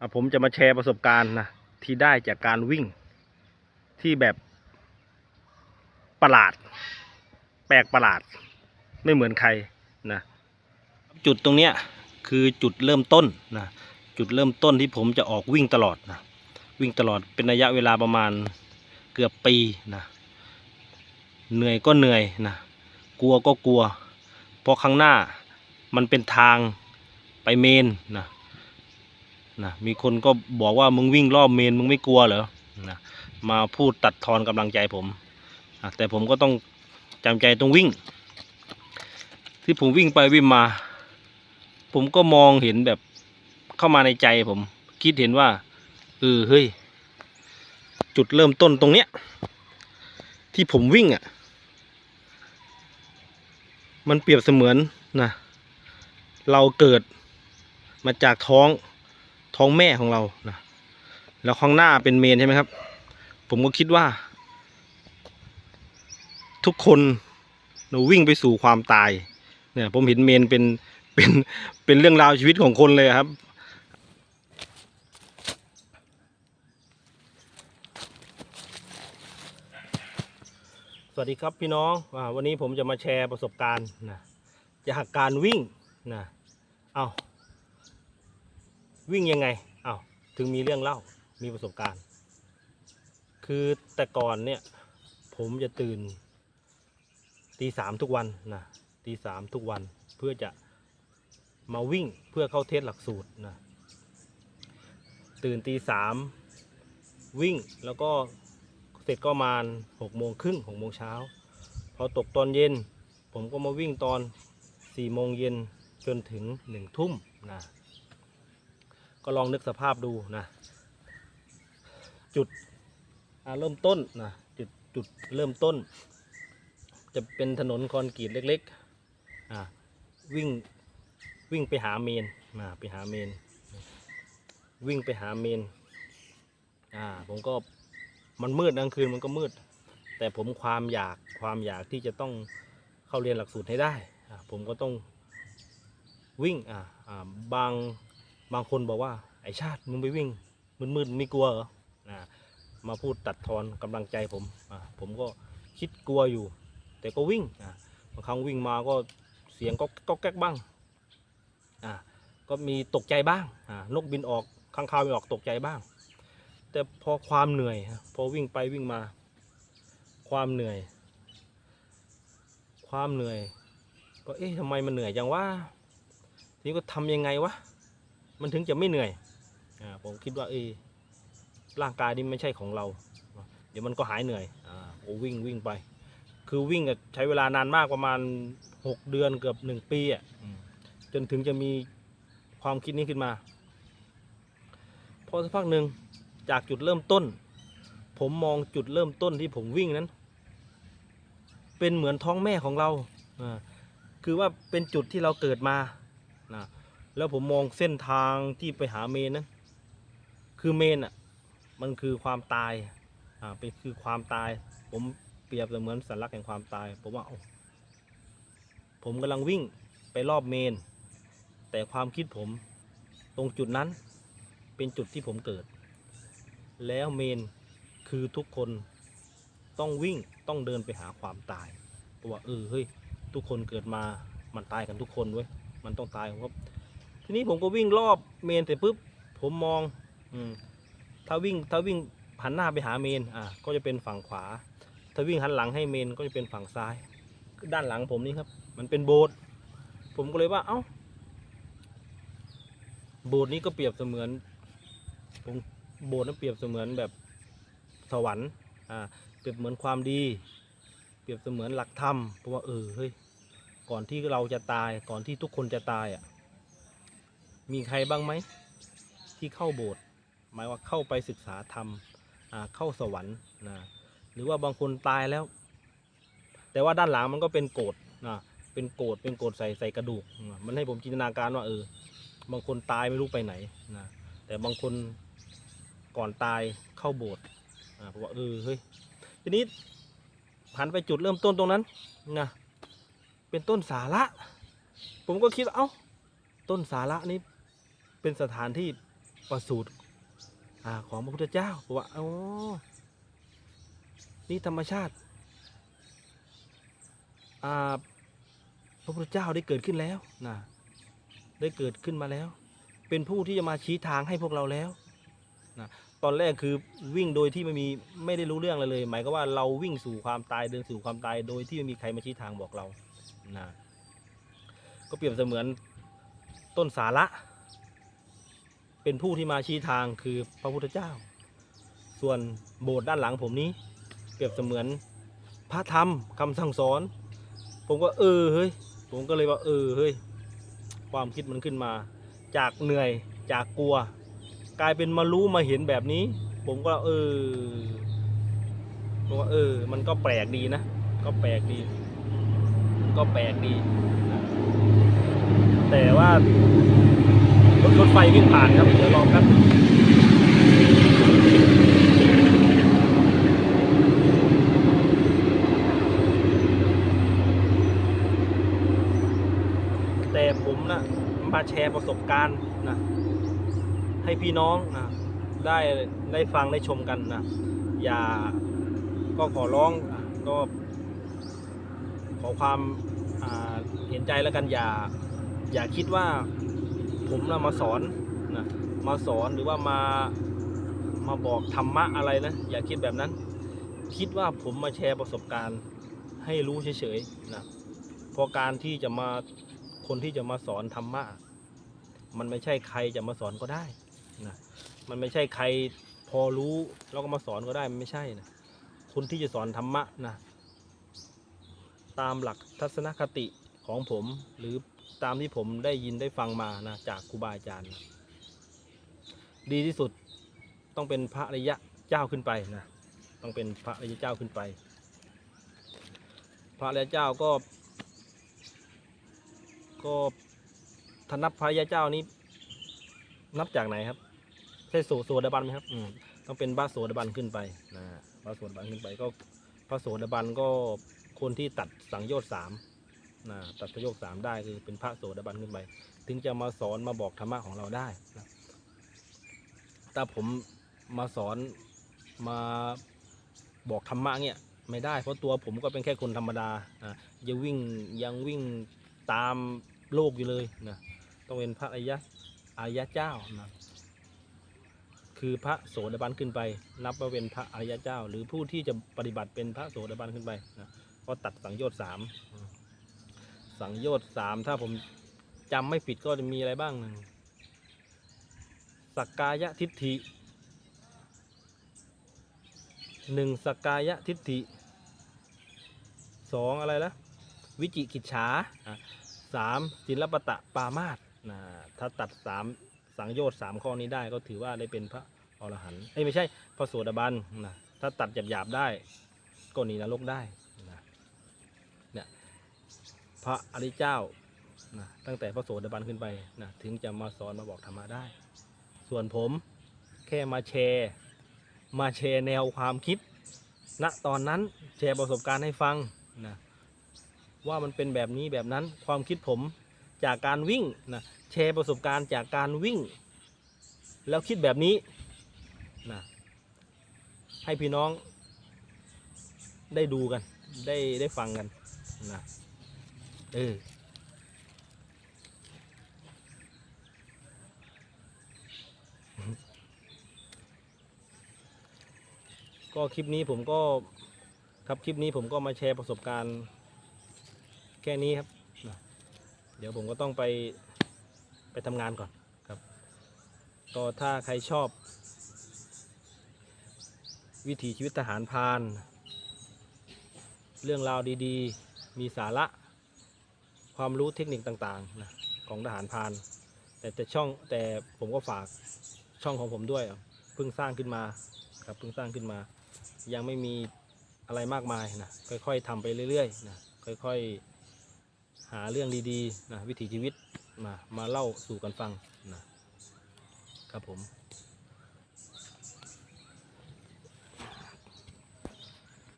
อะผมจะมาแชร์ประสบการณ์นะที่ได้จากการวิ่งที่แบบประหลาด แปลกประหลาด ไม่เหมือนใครนะจุดตรงเนี้ยคือจุดเริ่มต้นนะจุดเริ่มต้นที่ผมจะออกวิ่งตลอดนะวิ่งตลอดเป็นระยะเวลาประมาณเกือบปีนะเหนื่อยก็เหนื่อยนะกลัวก็กลัว เพราะข้างหน้ามันเป็นทางไปเมนนะ นะมีคนก็บอกว่ามึงวิ่งรอบเมนมึงไม่กลัวเหรอนะมาพูดตัดทอนกำลังใจผมอะแต่ผมก็ต้องจำใจต้องวิ่ง ที่ผมวิ่งไปวิ่งมา ผมก็มองเห็นแบบเข้ามาในใจผม คิดเห็นว่าเออเฮ้ยจุดเริ่มต้นตรงเนี้ยที่ผมวิ่งอะมันเปรียบเสมือนนะเราเกิดมาจากท้อง ท้องแม่ของเรานะแล้วข้างหน้าเป็นเมนใช่ไหมครับ ผมก็คิดว่า ทุกคนเราวิ่งไปสู่ความตาย เนี่ย ผมเห็นเมนเป็นเป็นเป็นเรื่องราวชีวิตของคนเลยครับสวัสดีครับพี่น้องอวันนี้ผมจะมาแชร์ประสบการณ์นะจากการวิ่งนะเอา วิ่งยังไงเอาถึงมีเรื่องเล่ามีประสบการณ์ คือแต่ก่อนเนี่ย ผมจะตื่นตีสามทุกวันนะตีสามทุกวันเพื่อจะมาวิ่งเพื่อเข้าเทสหลักสูตรนะตื่นตีสามวิ่งแล้วก็เสร็จก็มาณหกโมงครึ่งหกโมงเช้าพอตกตอนเย็น ผมก็มาวิ่งตอนสี่โมงเย็นจนถึงหนึ่งทุ่มนะ ก็ลองนึกสภาพดูนะ จุดเริ่มต้นนะจุดจุดเริ่มต้น จะเป็นถนนคอนกรีตเล็กๆวิ่งวิ่งไปหาเมนมาไปหาเมน วิ่งไปหาเมนอ่าผมก็มันมืดกลางคืนมันก็มืด แต่ผมความอยากความอยากที่จะต้องเข้าเรียนหลักสูตรให้ได้อ่าผมก็ต้องวิ่งอ่าอ่าบาง บางคนบอกว่าไอชาติมึงไปวิ่งมืดๆไม่กลัวเหรออ่ามาพูดตัดทอนกำลังใจผมอ่าผมก็คิดกลัวอยู่ แต่ก็วิ่งอ่าบางครั้งวิ่งมาก็เสียงก็ก็แก๊กบ้างอ่าก็มีตกใจบ้างอ่านกบินออกข้างคาวบินออกตกใจบ้าง แต่พอความเหนื่อยพอวิ่งไปวิ่งมา ความเหนื่อย ความเหนื่อย ก็เอ๊ะทำไมมันเหนื่อยจังวะทีนี้ก็ทำยังไงวะ มันถึงจะไม่เหนื่อยอ่าผมคิดว่าเออร่างกายนี่ไม่ใช่ของเรา เดี๋ยวมันก็หายเหนื่อยอ่าโอ้วิ่งวิ่งไป คือวิ่งอะใช้เวลานานมากประมาณหกเดือนเกือบหนึ่งปีอะอืมจนถึงจะมีความคิดนี้ขึ้นมา พอสักพักหนึ่งจากจุดเริ่มต้น ผมมองจุดเริ่มต้นที่ผมวิ่งนั้น เป็นเหมือนท้องแม่ของเราอ่าคือว่าเป็นจุดที่เราเกิดมานะ แล้วผมมองเส้นทางที่ไปหาเมนนั้นคือเมนอะ มันคือความตาย อ่า เป็นคือความตาย ผมเปรียบเสมือนสัญลักษณ์แห่งความตาย ผมว่าเอ้าผมกำลังวิ่งไปรอบเมน แต่ความคิดผมตรงจุดนั้นเป็นจุดที่ผมเกิด แล้วเมนคือทุกคนต้องวิ่งต้องเดินไปหาความตายเพราะว่าเออเฮ้ยทุกคนเกิดมามันตายกันทุกคนเว้ยมันต้องตายครับ ทีนี้ผมก็วิ่งรอบเมนเสร็จปุ๊บผมมองอถ้าวิ่งถ้าวิ่งหันหน้าไปหาเมนอะก็จะเป็นฝั่งขวา ถ้าวิ่งหันหลังให้เมนก็จะเป็นฝั่งซ้าย ด้านหลังผมนี่ครับ มันเป็นโบสถ์ผมก็เลยว่า เอ้า โบสถ์นี้ก็เปรียบเสมือน ผมโบสถ์นั้นเปรียบเสมือนแบบสวรรค์อ่าเปรียบเหมือนความดี เปรียบเสมือนหลักธรรมเพราะว่าเออเฮ้ยก่อนที่เราจะตายก่อนที่ทุกคนจะตายอะ มีใครบ้างไหมที่เข้าโบสถ์หมายว่าเข้าไปศึกษาธรรมเข้าสวรรค์นะหรือว่าบางคนตายแล้ว แต่ว่าด้านหลังมันก็เป็นโกดนะเป็นโกดเป็นโกดใส่ใส่กระดูกมันให้ผมจินตนาการว่าเออบางคนตายไม่รู้ไปไหนนะแต่บางคนก่อนตายเข้าโบสถ์อ่าเพราะว่าเออเฮ้ยทีนี้หันไปจุดเริ่มต้นตรงนั้นนะเป็นต้นสาระ ผมก็คิดว่าเอ้าต้นสาระนี้ เป็นสถานที่ประสูติของพระพุทธเจ้าบอกว่าอ๋อนี่ธรรมชาติาพระพุทธเจ้าได้เกิดขึ้นแล้วนะได้เกิดขึ้นมาแล้ว เป็นผู้ที่จะมาชี้ทางให้พวกเราแล้วนะตอนแรกคือวิ่งโดยที่ไม่มีไม่ได้รู้เรื่องอะไรเลย หมายก็ว่าเราวิ่งสู่ความตายเดินสู่ความตายโดยที่ไม่มีใครมาชี้ทางบอกเรานะก็เปรียบเสมือนต้นสาระ เป็นผู้ที่มาชี้ทางคือพระพุทธเจ้า ส่วนโบสถ์ด้านหลังผมนี้ เปรียบเสมือนพระธรรมคำสั่งสอน ผมก็เออเฮ้ยผมก็เลยว่าเออเฮ้ยความคิดมันขึ้นมา จากเหนื่อยจากกลัว กลายเป็นมารู้มาเห็นแบบนี้ ผมก็เออผมว่าเออ มันก็แปลกดีนะ ก็แปลกดี ก็แปลกดี แต่ว่า ถรถไฟวิ่งผ่านครับเดี๋ยวรอครับแต่ผมนะมาแชร์ประสบการณ์นะให้พี่น้องนะได้ได้ฟังได้ชมกันนะอย่าก็ขอร้องก็ขอความเห็นใจแล้วกันอย่าอย่าคิดว่า ผมนะมาสอนนะมาสอนหรือว่ามามาบอกธรรมะอะไรนะ อย่าคิดแบบนั้น คิดว่าผมมาแชร์ประสบการณ์ให้รู้เฉยๆนะพราะการที่จะมาคนที่จะมาสอนธรรมะมันไม่ใช่ใครจะมาสอนก็ได้นะมันไม่ใช่ใครพอรู้แล้วก็มาสอนก็ได้มันไม่ใช่นะคนที่จะสอนธรรมะนะตามหลักทัศนคติของผมหรือ ตามที่ผมได้ยินได้ฟังมานะจากครูบาอาจารย์นะดีที่สุดต้องเป็นพระริยะเจ้าขึ้นไปนะต้องเป็นพระริยะเจ้าขึ้นไป พระริยะเจ้าก็ ก็ถ้านับพระรยาเจ้านี้ นับจากไหนครับใช่โสโสดาบันไหมครับอืมต้องเป็นพระโสดาบันขึ้นไปนะพระโสดาบันขึ้นไปก็พระโสดาบันก็คนที่ตัดสังโยชน์สาม นะตัดสังโยชน์สามได้คือเป็นพระโสดาบันขึ้นไป ถึงจะมาสอนมาบอกธรรมะของเราได้นะถ้าผมมาสอนมาบอกธรรมะเนี่ยไม่ได้ เพราะตัวผมก็เป็นแค่คนธรรมดาอะยังวิ่งยังวิ่งตามโลกอยู่เลยนะต้องเป็นพระอริยะอริยะเจ้านะคือพระโสดาบันขึ้นไป นับว่าเป็นพระอริยะเจ้า หรือผู้ที่จะปฏิบัติเป็นพระโสดาบันขึ้นไปนะก็ตัดสังโยชน์สาม สังโยชน์สามถ้าผมจำไม่ผิดก็จะมีอะไรบ้างหนึ่งสักกายทิฏฐิหนึ่งสักกายทิฏฐิสองอะไรละวิจิกิจฉาสามศิลปตะปามาสนะถ้าตัดสามสังโยชน์สามข้อนี้ได้ก็ถือว่าได้เป็นพระอรหันต์เอ้ยไม่ใช่พระโสดาบันนะถ้าตัดหยาบๆได้ก็หนีนรกได้ พระอริเจ้านะตั้งแต่พระโสดาบันขึ้นไปนะถึงจะมาสอนมาบอกธรรมะได้ ส่วนผมแค่มาแชร์มาแชร์แนวความคิดณตอนนั้นแชร์ประสบการณ์ให้ฟังนะว่ามันเป็นแบบนี้แบบนั้นความคิดผมจากการวิ่งนะแชร์ประสบการณ์จากการวิ่ง แล้วคิดแบบนี้นะให้พี่น้องได้ดูกันได้ได้ฟังกันนะ เออก็คลิปนี้ผมก็ครับคลิปนี้ผมก็มาแชร์ประสบการณ์ แค่นี้ครับ เดี๋ยวผมก็ต้องไปไปทำงานก่อนครับ ก็ถ้าใครชอบ วิถีชีวิตทหารพาน เรื่องราวดีๆ มีสาระ ความรู้เทคนิคต่างๆนะของทหารพานแต่แต่ช่องแต่ผมก็ฝากช่องของผมด้วยเพิ่งสร้างขึ้นมาครับเพิ่งสร้างขึ้นมา ยังไม่มีอะไรมากมายนะค่อยๆทำไปเรื่อยๆนะค่อยๆหาเรื่องดีๆนะวิถีชีวิตมามาเล่าสู่กันฟังนะครับผม